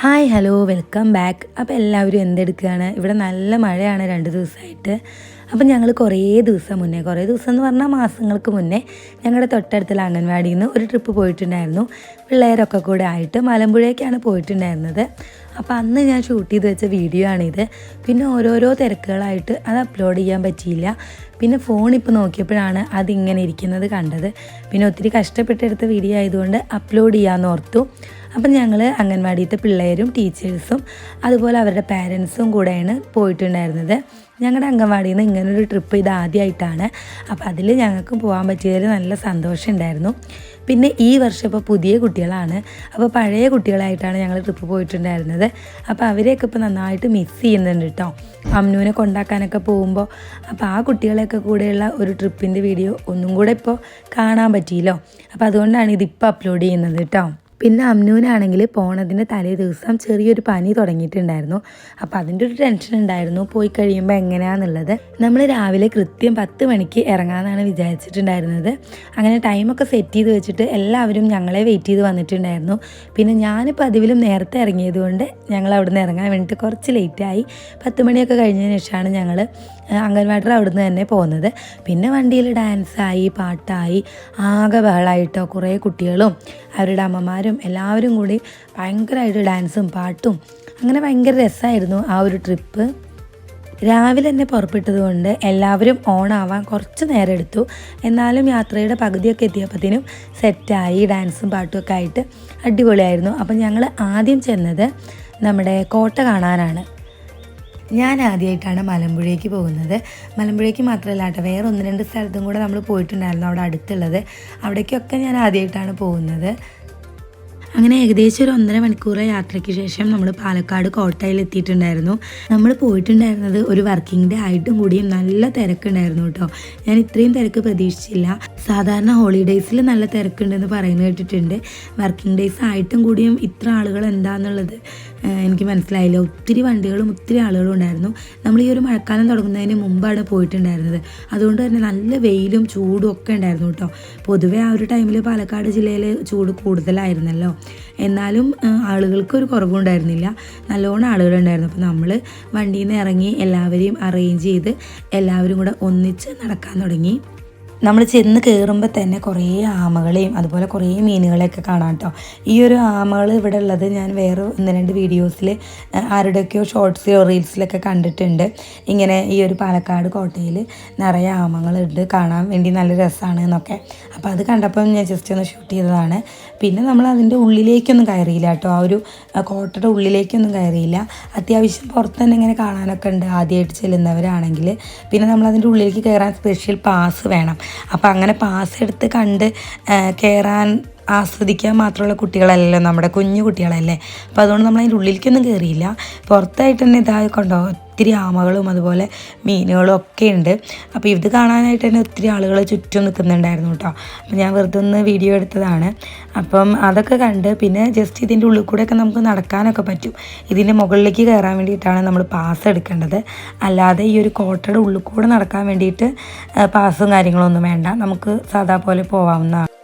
Hi hello welcome back അപ്പോൾ എല്ലാവരും എന്തെടുക്കുകയാണ്? ഇവിടെ നല്ല മഴയാണ് രണ്ട് ദിവസമായിട്ട്. അപ്പം ഞങ്ങൾ കുറേ ദിവസം മുന്നേ കുറേ ദിവസം എന്ന് പറഞ്ഞാൽ മാസങ്ങൾക്ക് മുന്നേ ഞങ്ങളുടെ തൊട്ടടുത്തുള്ള അംഗൻവാടിയിൽ നിന്ന് ഒരു ട്രിപ്പ് പോയിട്ടുണ്ടായിരുന്നു. പിള്ളേരൊക്കെ കൂടെ ആയിട്ട് മലമ്പുഴയ്ക്കാണ് പോയിട്ടുണ്ടായിരുന്നത്. അപ്പോൾ അന്ന് ഞാൻ ഷൂട്ട് ചെയ്ത് വെച്ച വീഡിയോ ആണിത്. പിന്നെ ഓരോരോ തിരക്കുകളായിട്ട് അത് അപ്ലോഡ് ചെയ്യാൻ പറ്റിയില്ല. പിന്നെ ഫോൺ ഇപ്പോൾ നോക്കിയപ്പോഴാണ് അതിങ്ങനെ ഇരിക്കുന്നത് കണ്ടത്. പിന്നെ ഒത്തിരി കഷ്ടപ്പെട്ടെടുത്ത വീഡിയോ ആയതുകൊണ്ട് അപ്ലോഡ് ചെയ്യാമെന്ന് ഓർത്തു. അപ്പം ഞങ്ങൾ അംഗൻവാടിയിലത്തെ പിള്ളേരും ടീച്ചേഴ്സും അതുപോലെ അവരുടെ പാരൻസും കൂടെയാണ് പോയിട്ടുണ്ടായിരുന്നത്. ഞങ്ങളുടെ അംഗൻവാടിയിൽ നിന്ന് ഇങ്ങനൊരു ട്രിപ്പ് ഇത് ആദ്യമായിട്ടാണ് അപ്പോൾ അതിൽ ഞങ്ങൾക്ക് പോകാൻ പറ്റിയതിൽ നല്ല സന്തോഷം ഉണ്ടായിരുന്നു പിന്നെ ഈ വർഷം ഇപ്പോൾ പുതിയ കുട്ടികളാണ്. അപ്പോൾ പഴയ കുട്ടികളായിട്ടാണ് ഞങ്ങൾ ട്രിപ്പ് പോയിട്ടുണ്ടായിരുന്നത്. അപ്പോൾ അവരെയൊക്കെ ഇപ്പോൾ നന്നായിട്ട് മിസ് ചെയ്യുന്നുണ്ട് കേട്ടോ അമ്നുവിനെ കൊണ്ടാക്കാനൊക്കെ പോകുമ്പോൾ അപ്പോൾ ആ കുട്ടികളെയൊക്കെ കൂടെയുള്ള ഒരു ട്രിപ്പിന്റെ വീഡിയോ ഒന്നും കൂടെ ഇപ്പോൾ കാണാൻ പറ്റിയില്ലോ. അപ്പോൾ അതുകൊണ്ടാണ് ഇതിപ്പോൾ അപ്ലോഡ് ചെയ്യുന്നത് കേട്ടോ പിന്നെ അമ്നുവിനാണെങ്കിൽ പോണതിന്റെ തലേ ദിവസം ചെറിയൊരു പനി തുടങ്ങിയിട്ടുണ്ടായിരുന്നു. അപ്പോൾ അതിന്റെ ഒരു ടെൻഷൻ ഉണ്ടായിരുന്നു. പോയി കഴിയുമ്പോൾ എങ്ങനെയാണെന്നുള്ളത് നമ്മൾ രാവിലെ കൃത്യം പത്ത് മണിക്ക് ഇറങ്ങാമെന്നാണ് വിചാരിച്ചിട്ടുണ്ടായിരുന്നത്. അങ്ങനെ ടൈമൊക്കെ സെറ്റ് ചെയ്ത് വെച്ചിട്ട് എല്ലാവരും ഞങ്ങളെ വെയിറ്റ് ചെയ്ത് വന്നിട്ടുണ്ടായിരുന്നു. പിന്നെ ഞാൻ പതിവിലും നേരത്തെ ഇറങ്ങിയത് കൊണ്ട് ഞങ്ങൾ അവിടെ നിന്ന് ഇറങ്ങാൻ വേണ്ടിയിട്ട് കുറച്ച് ലേറ്റായി പത്ത് മണിയൊക്കെ കഴിഞ്ഞതിന് ശേഷമാണ് ഞങ്ങൾ അംഗൻവാടിയുടെ അവിടെ നിന്ന് തന്നെ പോകുന്നത്. പിന്നെ വണ്ടിയിൽ ഡാൻസായി പാട്ടായി ആകെ ബഹളമായിട്ടോ കുറേ കുട്ടികളും അവരുടെ അമ്മമാരും എല്ലാവരും കൂടി ഭയങ്കരമായിട്ട് ഡാൻസും പാട്ടും അങ്ങനെ ഭയങ്കര രസമായിരുന്നു ആ ഒരു ട്രിപ്പ് രാവിലെ തന്നെ പുറപ്പെട്ടത് കൊണ്ട് എല്ലാവരും ഓണാവാൻ കുറച്ച് നേരം എടുത്തു. എന്നാലും യാത്രയുടെ പകുതിയൊക്കെ എത്തിയപ്പോഴത്തേനും സെറ്റായി ഡാൻസും പാട്ടും ഒക്കെ ആയിട്ട് അടിപൊളിയായിരുന്നു. അപ്പം ഞങ്ങൾ ആദ്യം ചെന്നത് നമ്മുടെ കോട്ട കാണാനാണ്. ഞാൻ ആദ്യമായിട്ടാണ് മലമ്പുഴയ്ക്ക് പോകുന്നത്. മലമ്പുഴയ്ക്ക് മാത്രമല്ല കേട്ടോ വേറെ ഒന്ന് രണ്ട് സ്ഥലത്തും കൂടെ നമ്മൾ പോയിട്ടുണ്ടായിരുന്നു അവിടെ അടുത്തുള്ളത്. അവിടേക്കൊക്കെ ഞാൻ ആദ്യമായിട്ടാണ് പോകുന്നത്. അങ്ങനെ ഏകദേശം ഒരു ഒന്നര മണിക്കൂർ യാത്രയ്ക്ക് ശേഷം നമ്മൾ പാലക്കാട് കോട്ടയിൽ എത്തിയിട്ടുണ്ടായിരുന്നു. നമ്മൾ പോയിട്ടുണ്ടായിരുന്നത് ഒരു വർക്കിംഗ് ഡേ ആയിട്ടും കൂടിയും നല്ല തിരക്കുണ്ടായിരുന്നു കേട്ടോ. ഞാൻ ഇത്രയും തിരക്ക് പ്രതീക്ഷിച്ചില്ല. സാധാരണ ഹോളിഡേയ്സിൽ നല്ല തിരക്കുണ്ടെന്ന് പറയുന്നത് കേട്ടിട്ടുണ്ട്. വർക്കിംഗ് ഡേയ്സ് ആയിട്ടും കൂടിയും ഇത്ര ആളുകൾ എന്താണെന്നുള്ളത് എനിക്ക് മനസ്സിലായില്ല. ഒത്തിരി വണ്ടികളും ഒത്തിരി ആളുകളും ഉണ്ടായിരുന്നു. നമ്മൾ ഈ ഒരു മഴക്കാലം തുടങ്ങുന്നതിന് മുമ്പാണ് പോയിട്ടുണ്ടായിരുന്നത്. അതുകൊണ്ട് തന്നെ നല്ല വെയിലും ചൂടും ഒക്കെ ഉണ്ടായിരുന്നു കേട്ടോ. പൊതുവേ ആ ഒരു ടൈമിൽ പാലക്കാട് ജില്ലയിൽ ചൂട് കൂടുതലായിരുന്നല്ലോ. എന്നാലും ആളുകൾക്ക് ഒരു കുറവുണ്ടായിരുന്നില്ല നല്ലോണം ആളുകളുണ്ടായിരുന്നു അപ്പോൾ നമ്മൾ വണ്ടിയിൽ നിന്ന് ഇറങ്ങി എല്ലാവരെയും അറേഞ്ച് ചെയ്ത് എല്ലാവരും കൂടെ ഒന്നിച്ച് നടക്കാൻ തുടങ്ങി. നമ്മൾ ചെന്ന് കയറുമ്പോൾ തന്നെ കുറേ ആമകളെയും അതുപോലെ കുറേ മീനുകളെയൊക്കെ കാണാം കേട്ടോ. ഈ ഒരു ആമകൾ ഇവിടെ ഉള്ളത് ഞാൻ വേറെ ഒന്ന് രണ്ട് വീഡിയോസിൽ ആരുടെയൊക്കെയോ ഷോർട്സിലോ റീൽസിലൊക്കെ കണ്ടിട്ടുണ്ട്. ഇങ്ങനെ ഈ ഒരു പാലക്കാട് കോട്ടയിൽ നിറയെ ആമകളുണ്ട്. കാണാൻ വേണ്ടി നല്ല രസമാണ് എന്നൊക്കെ. അപ്പോൾ അത് കണ്ടപ്പോൾ ഞാൻ ജസ്റ്റ് ഒന്ന് ഷൂട്ട് ചെയ്തതാണ്. പിന്നെ നമ്മൾ അതിന്റെ ഉള്ളിലേക്കൊന്നും കയറിയില്ല കേട്ടോ. ആ ഒരു കോട്ടയുടെ ഉള്ളിലേക്കൊന്നും കയറിയില്ല. അത്യാവശ്യം പുറത്ത് തന്നെ ഇങ്ങനെ കാണാനൊക്കെ ഉണ്ട് ആദ്യമായിട്ട് ചെല്ലുന്നവരാണെങ്കിൽ പിന്നെ നമ്മൾ അതിന്റെ ഉള്ളിലേക്ക് കയറാൻ സ്പെഷ്യൽ പാസ് വേണം. അപ്പോൾ അങ്ങനെ പാസ് എടുത്ത് കണ്ട് കയറാൻ ആസ്വദിക്കാൻ മാത്രമുള്ള കുട്ടികളല്ലല്ലോ നമ്മുടെ കുഞ്ഞു കുട്ടികളല്ലേ? അപ്പോൾ അതുകൊണ്ട് നമ്മൾ അതിന്റെ ഉള്ളിലേക്കൊന്നും കയറിയില്ല പുറത്തായിട്ട് തന്നെ ഇതായി കൊണ്ടോ ഒത്തിരി ആമകളും അതുപോലെ മീനുകളും ഒക്കെ ഉണ്ട്. അപ്പോൾ ഇത് കാണാനായിട്ട് തന്നെ ഒത്തിരി ആളുകൾ ചുറ്റും നിൽക്കുന്നുണ്ടായിരുന്നു കേട്ടോ. അപ്പോൾ ഞാൻ വെറുതെ ഒന്ന് വീഡിയോ എടുത്തതാണ്. അപ്പം അതൊക്കെ കണ്ട് പിന്നെ ജസ്റ്റ് ഇതിന്റെ ഉള്ളിൽ കൂടെയൊക്കെ നമുക്ക് നടക്കാനൊക്കെ പറ്റും. ഇതിന്റെ മുകളിലേക്ക് കയറാൻ വേണ്ടിയിട്ടാണ് നമ്മൾ പാസ് എടുക്കേണ്ടത്. അല്ലാതെ ഈ ഒരു കോട്ടയുടെ ഉള്ളിൽ കൂടെ നടക്കാൻ വേണ്ടിയിട്ട് പാസും കാര്യങ്ങളൊന്നും വേണ്ട. നമുക്ക് സാധാ പോലെ പോവാവുന്നതാണ്.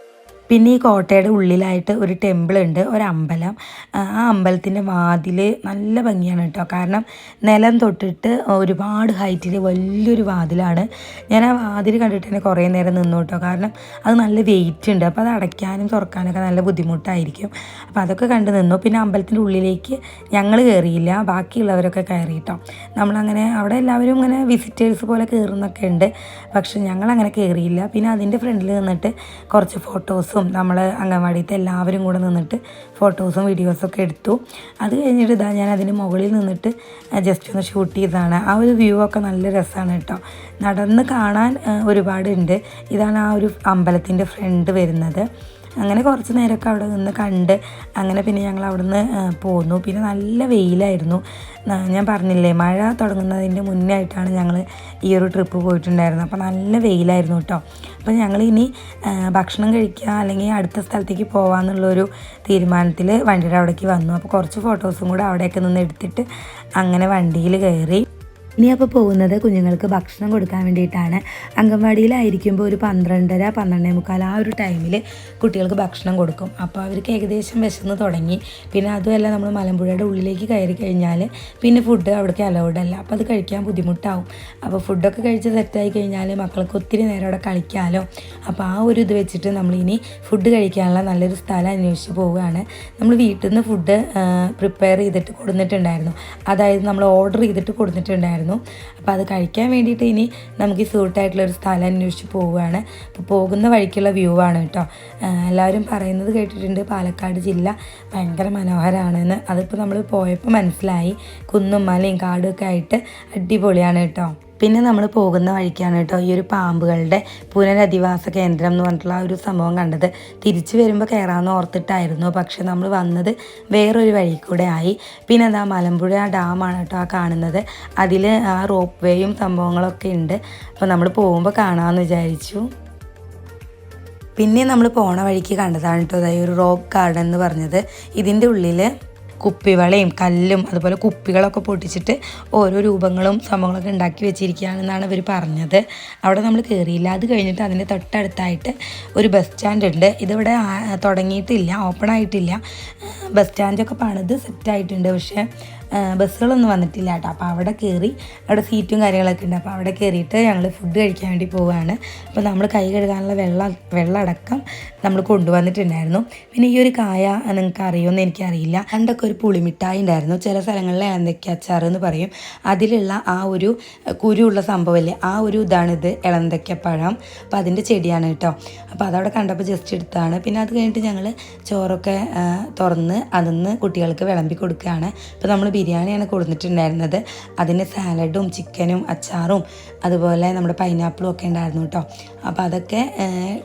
പിന്നെ ഈ കോട്ടയുടെ ഉള്ളിലായിട്ട് ഒരു ടെമ്പിൾ ഉണ്ട് ഒരു അമ്പലം. ആ അമ്പലത്തിന്റെ വാതിൽ നല്ല ഭംഗിയാണ് കേട്ടോ. കാരണം നിലം തൊട്ടിട്ട് ഒരുപാട് ഹൈറ്റിൽ വലിയൊരു വാതിലാണ്. ഞാൻ ആ വാതിൽ കണ്ടിട്ട് തന്നെ കുറേ നേരം നിന്നു കേട്ടോ. കാരണം അത് നല്ല വെയിറ്റ് ഉണ്ട്. അപ്പോൾ അത് അടയ്ക്കാനും തുറക്കാനൊക്കെ നല്ല ബുദ്ധിമുട്ടായിരിക്കും. അപ്പോൾ അതൊക്കെ കണ്ട് നിന്നു. പിന്നെ അമ്പലത്തിന്റെ ഉള്ളിലേക്ക് ഞങ്ങൾ കയറിയില്ല ബാക്കിയുള്ളവരൊക്കെ കയറി കേട്ടോ. നമ്മളങ്ങനെ അവിടെ എല്ലാവരും ഇങ്ങനെ വിസിറ്റേഴ്സ് പോലെ കയറുന്നൊക്കെ ഉണ്ട്. പക്ഷെ ഞങ്ങളങ്ങനെ കയറിയില്ല പിന്നെ അതിന്റെ ഫ്രണ്ടിൽ നിന്നിട്ട് കുറച്ച് ഫോട്ടോസും നമ്മൾ അംഗൻവാടിയത്തെ എല്ലാവരും കൂടെ നിന്നിട്ട് ഫോട്ടോസും വീഡിയോസൊക്കെ എടുത്തു. അത് കഴിഞ്ഞിട്ട് ഇതാ ഞാൻ അതിന് മുകളിൽ നിന്നിട്ട് ജസ്റ്റ് ഒന്ന് ഷൂട്ട് ചെയ്തതാണ്. ആ ഒരു വ്യൂ ഒക്കെ നല്ല രസമാണ് കേട്ടോ. നടന്ന് കാണാൻ ഒരുപാടുണ്ട്. ഇതാണ് ആ ഒരു അമ്പലത്തിന്റെ ഫ്രണ്ട് വരുന്നത്. അങ്ങനെ കുറച്ച് നേരമൊക്കെ അവിടെ നിന്ന് കണ്ട് അങ്ങനെ പിന്നെ ഞങ്ങൾ അവിടുന്ന് പോന്നു. പിന്നെ നല്ല വെയിലായിരുന്നു. ഞാൻ പറഞ്ഞില്ലേ മഴ തുടങ്ങുന്നതിന്റെ മുന്നേ ആയിട്ടാണ് ഞങ്ങൾ ഈ ഒരു ട്രിപ്പ് പോയിട്ടുണ്ടായിരുന്നത്. അപ്പോൾ നല്ല വെയിലായിരുന്നു കേട്ടോ. അപ്പോൾ ഞങ്ങൾ ഇനി ഭക്ഷണം കഴിക്കുക അല്ലെങ്കിൽ അടുത്ത സ്ഥലത്തേക്ക് പോകാമെന്നുള്ളൊരു തീരുമാനത്തിൽ വണ്ടിയുടെ അവിടേക്ക് വന്നു. അപ്പോൾ കുറച്ച് ഫോട്ടോസും കൂടെ അവിടെയൊക്കെ നിന്ന് എടുത്തിട്ട് അങ്ങനെ വണ്ടിയിൽ കയറി. ഇനി അപ്പോൾ പോകുന്നത് കുഞ്ഞുങ്ങൾക്ക് ഭക്ഷണം കൊടുക്കാൻ വേണ്ടിയിട്ടാണ്. അംഗൻവാടിയിലായിരിക്കുമ്പോൾ ഒരു പന്ത്രണ്ടര പന്ത്രണ്ടേ മുക്കാൽ ആ ഒരു ടൈമിൽ കുട്ടികൾക്ക് ഭക്ഷണം കൊടുക്കും. അപ്പോൾ അവർക്ക് ഏകദേശം വിശന്ന് തുടങ്ങി. പിന്നെ അതുമല്ല നമ്മൾ മലമ്പുഴയുടെ ഉള്ളിലേക്ക് കയറി കഴിഞ്ഞാൽ പിന്നെ ഫുഡ് അവിടേക്ക് അലൗഡ് അല്ല. അപ്പോൾ അത് കഴിക്കാൻ ബുദ്ധിമുട്ടാവും. അപ്പോൾ ഫുഡൊക്കെ കഴിച്ച് സെറ്റായി കഴിഞ്ഞാൽ മക്കൾക്ക് ഒത്തിരി നേരം അവിടെ കളിക്കാമല്ലോ അപ്പോൾ ആ ഒരു ഇത് വെച്ചിട്ട് നമ്മളിനി ഫുഡ് കഴിക്കാനുള്ള നല്ലൊരു സ്ഥലം അന്വേഷിച്ച് പോവുകയാണ്. നമ്മൾ വീട്ടിൽ നിന്ന് ഫുഡ് പ്രിപ്പയർ ചെയ്തിട്ട് കൊടുത്തിട്ടുണ്ടായിരുന്നു അതായത് നമ്മൾ ഓർഡർ ചെയ്തിട്ട് കൊടുത്തിട്ടുണ്ടായിരുന്നു അപ്പോൾ അത് കഴിക്കാൻ വേണ്ടിയിട്ട് ഇനി നമുക്ക് ഈ സൂട്ടായിട്ടുള്ളൊരു സ്ഥലം അന്വേഷിച്ച് പോവുകയാണ്. അപ്പോൾ പോകുന്ന വഴിക്കുള്ള വ്യൂ ആണ് കേട്ടോ. എല്ലാവരും പറയുന്നത് കേട്ടിട്ടുണ്ട് പാലക്കാട് ജില്ല ഭയങ്കര മനോഹരമാണെന്ന് അതിപ്പോൾ നമ്മൾ പോയപ്പോൾ മനസ്സിലായി. കുന്നും മലയും കാടും ഒക്കെ ആയിട്ട് അടിപൊളിയാണ് കേട്ടോ. പിന്നെ നമ്മൾ പോകുന്ന വഴിക്കാണ് കേട്ടോ ഈ ഒരു പാമ്പുകളുടെ പുനരധിവാസ കേന്ദ്രം എന്ന് പറഞ്ഞിട്ടുള്ള ആ ഒരു സംഭവം കണ്ടത്. തിരിച്ചു വരുമ്പോൾ കയറാമെന്ന് ഓർത്തിട്ടായിരുന്നു. പക്ഷെ നമ്മൾ വന്നത് വേറൊരു വഴി കൂടെ ആയി. പിന്നെ അതാ മലമ്പുഴ ഡാമാണ് കേട്ടോ ആ കാണുന്നത്. അതിൽ ആ റോപ്പ് വേയും സംഭവങ്ങളൊക്കെ ഉണ്ട്. അപ്പോൾ നമ്മൾ പോകുമ്പോൾ കാണാമെന്ന് വിചാരിച്ചു. പിന്നെ നമ്മൾ പോണ വഴിക്ക് കണ്ടതാണ് കേട്ടോ അതായത് ഒരു റോക്ക് ഗാർഡൻ എന്ന് പറഞ്ഞത്. ഇതിന്റെ ഉള്ളിൽ കുപ്പിവളയും കല്ലും അതുപോലെ കുപ്പികളൊക്കെ പൊട്ടിച്ചിട്ട് ഓരോ രൂപങ്ങളും സംഭവങ്ങളൊക്കെ ഉണ്ടാക്കി വെച്ചിരിക്കുകയാണെന്നാണ് ഇവർ പറഞ്ഞത്. അവിടെ നമ്മൾ കയറിയില്ല അത് കഴിഞ്ഞിട്ട് അതിന്റെ തൊട്ടടുത്തായിട്ട് ഒരു ബസ് സ്റ്റാൻഡ് ഉണ്ട് ഇതിവിടെ തുടങ്ങിയിട്ടില്ല ഓപ്പൺ ആയിട്ടില്ല. ബസ് സ്റ്റാൻഡൊക്കെ പണിത് സെറ്റായിട്ടുണ്ട്. പക്ഷേ ബസ്സുകളൊന്നും വന്നിട്ടില്ല കേട്ടോ. അപ്പോൾ അവിടെ കയറി അവിടെ സീറ്റും കാര്യങ്ങളൊക്കെ ഉണ്ട്. അപ്പോൾ അവിടെ കയറിയിട്ട് ഞങ്ങൾ ഫുഡ് കഴിക്കാൻ വേണ്ടി പോവുകയാണ് അപ്പോൾ നമ്മൾ കൈ കഴുകാനുള്ള വെള്ളം വെള്ളം അടക്കം നമ്മൾ കൊണ്ടുവന്നിട്ടുണ്ടായിരുന്നു. പിന്നെ ഈ ഒരു കായ നിങ്ങൾക്ക് അറിയുമെന്ന് എനിക്കറിയില്ല. പണ്ടൊക്കെ ഒരു പുളിമിഠായി ഉണ്ടായിരുന്നു. ചില സ്ഥലങ്ങളിൽ എന്തൊക്കെ അച്ചാർ എന്ന് പറയും. അതിലുള്ള ആ ഒരു കുരുള്ള സംഭവമല്ലേ ആ ഒരു ഇതാണിത്. പഴം. അപ്പോൾ അതിന്റെ ചെടിയാണ് കേട്ടോ. അപ്പോൾ അതവിടെ കണ്ടപ്പോൾ ജസ്റ്റ് എടുത്താണ്. പിന്നെ അത് കഴിഞ്ഞിട്ട് ഞങ്ങൾ ചോറൊക്കെ തുറന്ന് അതിന്ന് കുട്ടികൾക്ക് വിളമ്പി കൊടുക്കുകയാണ്. അപ്പോൾ നമ്മൾ ബിരിയാണിയാണ് കൊടുത്തിട്ടുണ്ടായിരുന്നത്. അതിന് സാലഡും ചിക്കനും അച്ചാറും അതുപോലെ നമ്മുടെ പൈനാപ്പിളും ഒക്കെ ഉണ്ടായിരുന്നു കേട്ടോ അപ്പോൾ അതൊക്കെ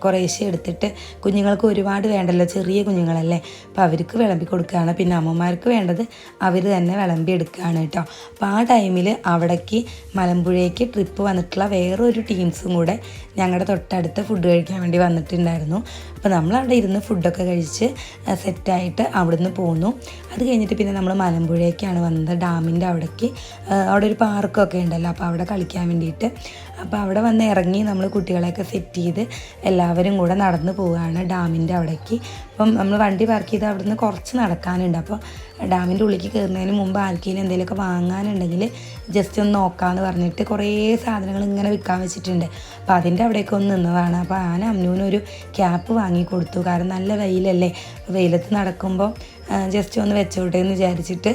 കുറേശ്ശെ എടുത്തിട്ട് കുഞ്ഞുങ്ങൾക്ക് ഒരുപാട് വേണ്ടല്ലോ ചെറിയ കുഞ്ഞുങ്ങളല്ലേ? അപ്പോൾ അവർക്ക് വിളമ്പി കൊടുക്കുകയാണ്. പിന്നെ അമ്മമാർക്ക് വേണ്ടത് അവർ തന്നെ വിളമ്പി എടുക്കുകയാണ് കേട്ടോ അപ്പോൾ ആ ടൈമിൽ അവിടേക്ക് മലമ്പുഴയ്ക്ക് ട്രിപ്പ് വന്നിട്ടുള്ള വേറൊരു ടീംസും കൂടെ ഞങ്ങളുടെ തൊട്ടടുത്ത് ഫുഡ് കഴിക്കാൻ വേണ്ടി വന്നിട്ടുണ്ടായിരുന്നു. അപ്പോൾ നമ്മൾ അവിടെ ഇരുന്ന് ഫുഡൊക്കെ കഴിച്ച് സെറ്റായിട്ട് അവിടുന്ന് പോന്നു. അത് കഴിഞ്ഞിട്ട് പിന്നെ നമ്മൾ മലമ്പുഴയ്ക്കാണ് വന്നത് ഡാമിന്റെ അവിടേക്ക് അവിടെ ഒരു പാർക്കൊക്കെ ഉണ്ടല്ലോ അപ്പോൾ അവിടെ കളിക്കാൻ വേണ്ടിയിട്ട്. അപ്പോൾ അവിടെ വന്ന് ഇറങ്ങി നമ്മൾ കുട്ടികളെയൊക്കെ സെറ്റ് ചെയ്ത് എല്ലാവരും കൂടെ നടന്നു പോവുകയാണ് ഡാമിന്റെ അവിടേക്ക്. അപ്പം നമ്മൾ വണ്ടി പാർക്ക് ചെയ്ത് അവിടുന്ന് കുറച്ച് നടക്കാനുണ്ട്. അപ്പോൾ ഡാമിന്റെ ഉള്ളിലേക്ക് കയറുന്നതിന് മുമ്പ് ആർക്കെങ്കിലും എന്തെങ്കിലുമൊക്കെ വാങ്ങാനുണ്ടെങ്കിൽ ജസ്റ്റ് ഒന്ന് നോക്കാമെന്ന് പറഞ്ഞിട്ട് കുറേ സാധനങ്ങൾ ഇങ്ങനെ വിൽക്കാൻ വെച്ചിട്ടുണ്ട്. അപ്പോൾ അതിന്റെ അവിടേക്ക് ഒന്ന് നിന്നതാണ്. അപ്പോൾ ആന അമ്മൂനൊരു ക്യാപ്പ് വാങ്ങി കൊടുത്തു. കാരണം നല്ല വെയിലല്ലേ? വെയിലത്ത് നടക്കുമ്പോൾ ജസ്റ്റ് ഒന്ന് വെച്ചോട്ടെ എന്ന് വിചാരിച്ചിട്ട്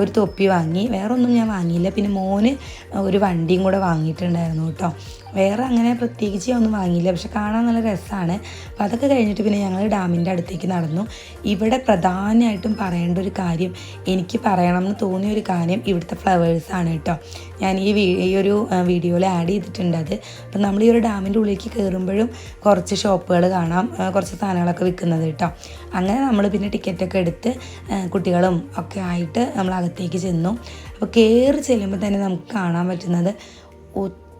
ഒരു തൊപ്പി വാങ്ങി. വേറെ ഒന്നും ഞാൻ വാങ്ങിയില്ല. പിന്നെ മോന് ഒരു വണ്ടിയും കൂടെ വാങ്ങിയിട്ടുണ്ടായിരുന്നു കേട്ടോ. വേറെ അങ്ങനെ പ്രത്യേകിച്ച് ഒന്നും വാങ്ങിയില്ല. പക്ഷെ കാണാൻ നല്ല രസമാണ് അപ്പോൾ അതൊക്കെ കഴിഞ്ഞിട്ട് പിന്നെ ഞങ്ങൾ ഡാമിന്റെ അടുത്തേക്ക് നടന്നു. ഇവിടെ പ്രധാനമായിട്ടും പറയേണ്ട ഒരു കാര്യം എനിക്ക് പറയണം എന്ന് തോന്നിയ ഒരു കാര്യം ഇവിടുത്തെ ഫ്ലവേഴ്സാണ് കേട്ടോ. ഞാൻ ഈ ഈ ഒരു വീഡിയോയിൽ ആഡ് ചെയ്തിട്ടുണ്ട് അത്. അപ്പം നമ്മൾ ഈ ഒരു ഡാമിന്റെ ഉള്ളിലേക്ക് കയറുമ്പോഴും കുറച്ച് ഷോപ്പുകൾ കാണാം കുറച്ച് സാധനങ്ങളൊക്കെ വിൽക്കുന്നത് കേട്ടോ. അങ്ങനെ നമ്മൾ പിന്നെ ടിക്കറ്റൊക്കെ എടുത്ത് കുട്ടികളും ഒക്കെ ആയിട്ട് നമ്മൾ അകത്തേക്ക് ചെന്നു. അപ്പോൾ കയറി ചെല്ലുമ്പോൾ തന്നെ നമുക്ക് കാണാൻ പറ്റുന്നത്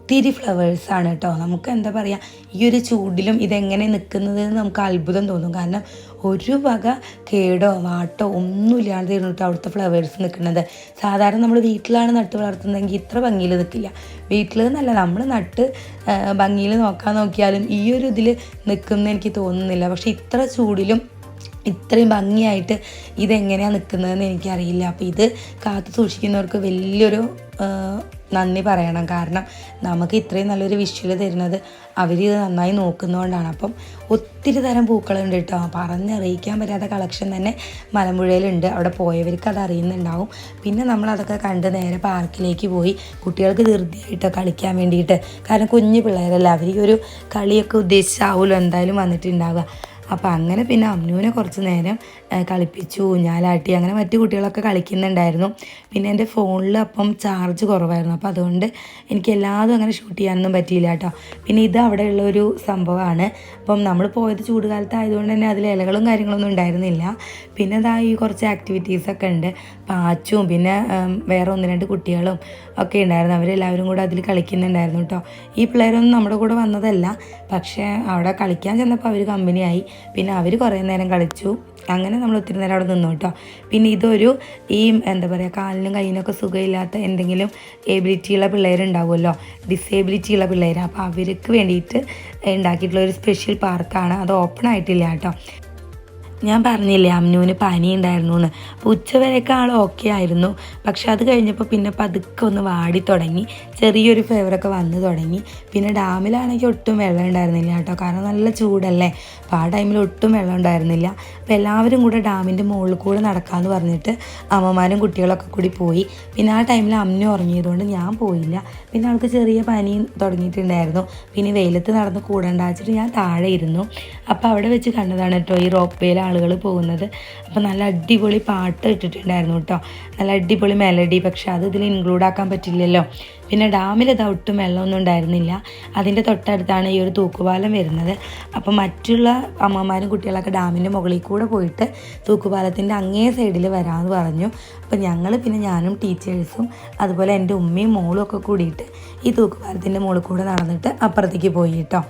ഒത്തിരി ഫ്ലവേഴ്സാണ് കേട്ടോ നമുക്ക് എന്താ പറയുക ഈ ഒരു ചൂടിലും ഇതെങ്ങനെ നിൽക്കുന്നത് നമുക്ക് അത്ഭുതം തോന്നും. കാരണം ഒരു വക കേടോ വാട്ടോ ഒന്നുമില്ലാതെ ഇരുന്നിട്ട് അവിടുത്തെ ഫ്ലവേഴ്സ് നിൽക്കുന്നത്. സാധാരണ നമ്മൾ വീട്ടിലാണ് നട്ട് വളർത്തുന്നതെങ്കിൽ ഇത്ര ഭംഗിയിൽ നിൽക്കില്ല. വീട്ടിൽ എന്നല്ല നമ്മൾ നട്ട് ഭംഗിയിൽ നോക്കാൻ നോക്കിയാലും ഈ ഒരു ഇതിൽ നിൽക്കുന്ന എനിക്ക് തോന്നുന്നില്ല. പക്ഷേ ഇത്ര ചൂടിലും ഇത്രയും ഭംഗിയായിട്ട് ഇതെങ്ങനെയാണ് നിൽക്കുന്നതെന്ന് എനിക്കറിയില്ല. അപ്പോൾ ഇത് കാത്തു സൂക്ഷിക്കുന്നവർക്ക് വലിയൊരു നന്ദി പറയണം. കാരണം നമുക്ക് ഇത്രയും നല്ലൊരു വിഷ്വൽ തരുന്നത് അവർ ഇത് നന്നായി നോക്കുന്നതുകൊണ്ടാണ് അപ്പം ഒത്തിരി തരം പൂക്കളുണ്ട് കേട്ടോ. പറഞ്ഞറിയിക്കാൻ പറ്റാത്ത കളക്ഷൻ തന്നെ മലമ്പുഴയിലുണ്ട്. അവിടെ പോയവർക്ക് അത് അറിയുന്നുണ്ടാവും. പിന്നെ നമ്മൾ അതൊക്കെ കണ്ട് നേരെ പാർക്കിലേക്ക് പോയി കുട്ടികൾക്ക് ധൃതിയായിട്ട് കളിക്കാൻ വേണ്ടിയിട്ട്. കാരണം കുഞ്ഞു പിള്ളേരല്ല അവർ ഈ ഒരു കളിയൊക്കെ ഉദ്ദേശിച്ചാവുമല്ലോ എന്തായാലും വന്നിട്ടുണ്ടാവുക. അപ്പോൾ അങ്ങനെ പിന്നെ അമ്നുവിനെ കുറച്ച് നേരം കളിപ്പിച്ചു ഊഞ്ഞാലാട്ടി അങ്ങനെ മറ്റു കുട്ടികളൊക്കെ കളിക്കുന്നുണ്ടായിരുന്നു. പിന്നെ എന്റെ ഫോണിൽ അപ്പം ചാർജ് കുറവായിരുന്നു. അപ്പോൾ അതുകൊണ്ട് എനിക്ക് എല്ലാതും അങ്ങനെ ഷൂട്ട് ചെയ്യാനൊന്നും പറ്റിയില്ല കേട്ടോ. പിന്നെ ഇത് അവിടെയുള്ള ഒരു സംഭവമാണ്. അപ്പം നമ്മൾ പോയത് ചൂടുകാലത്ത് ആയതുകൊണ്ട് തന്നെ അതിൽ ഇലകളും കാര്യങ്ങളൊന്നും ഉണ്ടായിരുന്നില്ല. പിന്നെ അതാ ഈ കുറച്ച് ആക്ടിവിറ്റീസൊക്കെ ഉണ്ട്. പാച്ചും പിന്നെ വേറെ ഒന്ന് രണ്ട് കുട്ടികളും ഒക്കെ ഉണ്ടായിരുന്നു. അവരെല്ലാവരും കൂടെ അതിൽ കളിക്കുന്നുണ്ടായിരുന്നു കേട്ടോ. ഈ പിള്ളേരൊന്നും നമ്മുടെ കൂടെ വന്നതല്ല. പക്ഷേ അവിടെ കളിക്കാൻ ചെന്നപ്പോൾ അവർ കമ്പനിയായി. പിന്നെ അവർ കുറേ നേരം കളിച്ചു. അങ്ങനെ നമ്മൾ ഒത്തിരി നേരം അവിടെ നിന്നു കേട്ടോ. പിന്നെ ഇതൊരു ഈ എന്താ പറയുക കാലിനും കയ്യിനൊക്കെ സുഖമില്ലാത്ത എന്തെങ്കിലും എബിലിറ്റിയുള്ള പിള്ളേരുണ്ടാവുമല്ലോ. ഡിസേബിലിറ്റി ഉള്ള പിള്ളേർ അപ്പോൾ അവർക്ക് വേണ്ടിയിട്ട് ഉണ്ടാക്കിയിട്ടുള്ള ഒരു സ്പെഷ്യൽ പാർക്കാണ് അത് ഓപ്പൺ ആയിട്ടില്ല കേട്ടോ. ഞാൻ പറഞ്ഞില്ലേ അമ്നുവിന് പനി ഉണ്ടായിരുന്നു എന്ന് അപ്പോൾ ഉച്ചവരെയൊക്കെ ആൾ ഓക്കെ ആയിരുന്നു. പക്ഷെ അത് കഴിഞ്ഞപ്പോൾ പിന്നെ പതുക്കെ ഒന്ന് വാടി തുടങ്ങി. ചെറിയൊരു ഫേവറൊക്കെ വന്നു തുടങ്ങി. പിന്നെ ഡാമിലാണെങ്കിൽ ഒട്ടും വെള്ളം ഉണ്ടായിരുന്നില്ല കേട്ടോ. കാരണം നല്ല ചൂടല്ലേ. അപ്പോൾ ആ ടൈമിൽ ഒട്ടും വെള്ളം ഉണ്ടായിരുന്നില്ല. അപ്പോൾ എല്ലാവരും കൂടെ ഡാമിന്റെ മുകളിൽ കൂടെ നടക്കാമെന്ന് പറഞ്ഞിട്ട് അമ്മമാരും കുട്ടികളൊക്കെ കൂടി പോയി. പിന്നെ ആ ടൈമിൽ അമ്മ ഉറങ്ങിയതുകൊണ്ട് ഞാൻ പോയില്ല. പിന്നെ അവൾക്ക് ചെറിയ പനി തുടങ്ങിയിട്ടുണ്ടായിരുന്നു. പിന്നെ വെയിലത്ത് നടന്ന് കൂടണ്ട വെച്ചിട്ട് ഞാൻ താഴെ ഇരുന്നു. അപ്പോൾ അവിടെ വെച്ച് കണ്ടതാണ് കേട്ടോ ഈ റോപ്പ് വേയിൽ ആളുകൾ പോകുന്നത്. അപ്പോൾ നല്ല അടിപൊളി പാട്ട് ഇട്ടിട്ടുണ്ടായിരുന്നു കേട്ടോ. നല്ല അടിപൊളി മെലഡി. പക്ഷേ അത് ഇതിൽ ഇൻക്ലൂഡ് ആക്കാൻ പറ്റില്ലല്ലോ. പിന്നെ ഡാമിൽ ഇത് ഒട്ടും വെള്ളമൊന്നും ഉണ്ടായിരുന്നില്ല. അതിന്റെ തൊട്ടടുത്താണ് ഈ ഒരു തൂക്കുപാലം വരുന്നത്. അപ്പോൾ മറ്റുള്ള അമ്മമാരും കുട്ടികളൊക്കെ ഡാമിന്റെ മുകളിൽ കൂടെ പോയിട്ട് തൂക്കുപാലത്തിന്റെ അങ്ങേ സൈഡിൽ വരാമെന്ന് പറഞ്ഞു. അപ്പോൾ ഞങ്ങൾ പിന്നെ ഞാനും ടീച്ചേഴ്സും അതുപോലെ എന്റെ ഉമ്മയും മോളും ഒക്കെ കൂടിയിട്ട് ഈ തൂക്കുപാലത്തിന്റെ മുകളിൽ കൂടെ നടന്നിട്ട് അപ്പുറത്തേക്ക് പോയി കേട്ടോ.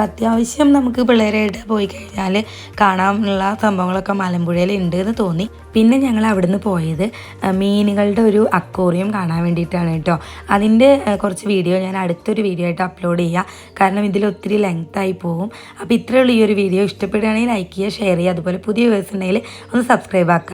അപ്പോൾ അത്യാവശ്യം നമുക്ക് പിള്ളേരായിട്ട് പോയി കഴിഞ്ഞാൽ കാണാനുള്ള സംഭവങ്ങളൊക്കെ മലമ്പുഴയിൽ ഉണ്ട് എന്ന് തോന്നി. പിന്നെ ഞങ്ങൾ അവിടുന്ന് പോയത് മീനുകളുടെ ഒരു അക്വോറിയം കാണാൻ വേണ്ടിയിട്ടാണ് കേട്ടോ. അതിന്റെ കുറച്ച് വീഡിയോ ഞാൻ അടുത്തൊരു വീഡിയോ ആയിട്ട് അപ്ലോഡ് ചെയ്യാം. കാരണം ഇതിൽ ഒത്തിരി ലെങ്ത് ആയി പോകും അപ്പോൾ ഇത്രയുള്ള ഈ ഒരു വീഡിയോ. ഇഷ്ടപ്പെടുകയാണെങ്കിൽ ലൈക്ക് ചെയ്യുക ഷെയർ ചെയ്യുക. അതുപോലെ പുതിയ വേഴ്സ് ഉണ്ടെങ്കിൽ ഒന്ന് സബ്സ്ക്രൈബ് ആക്കുക.